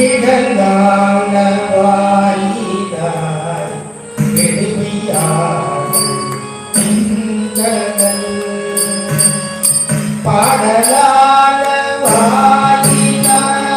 இடங்கால வாயிலாய் எளிமையாள் பாடலான வாயிலாய்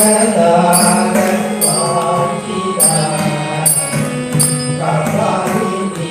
காடலான வாயிலாய் Kapalini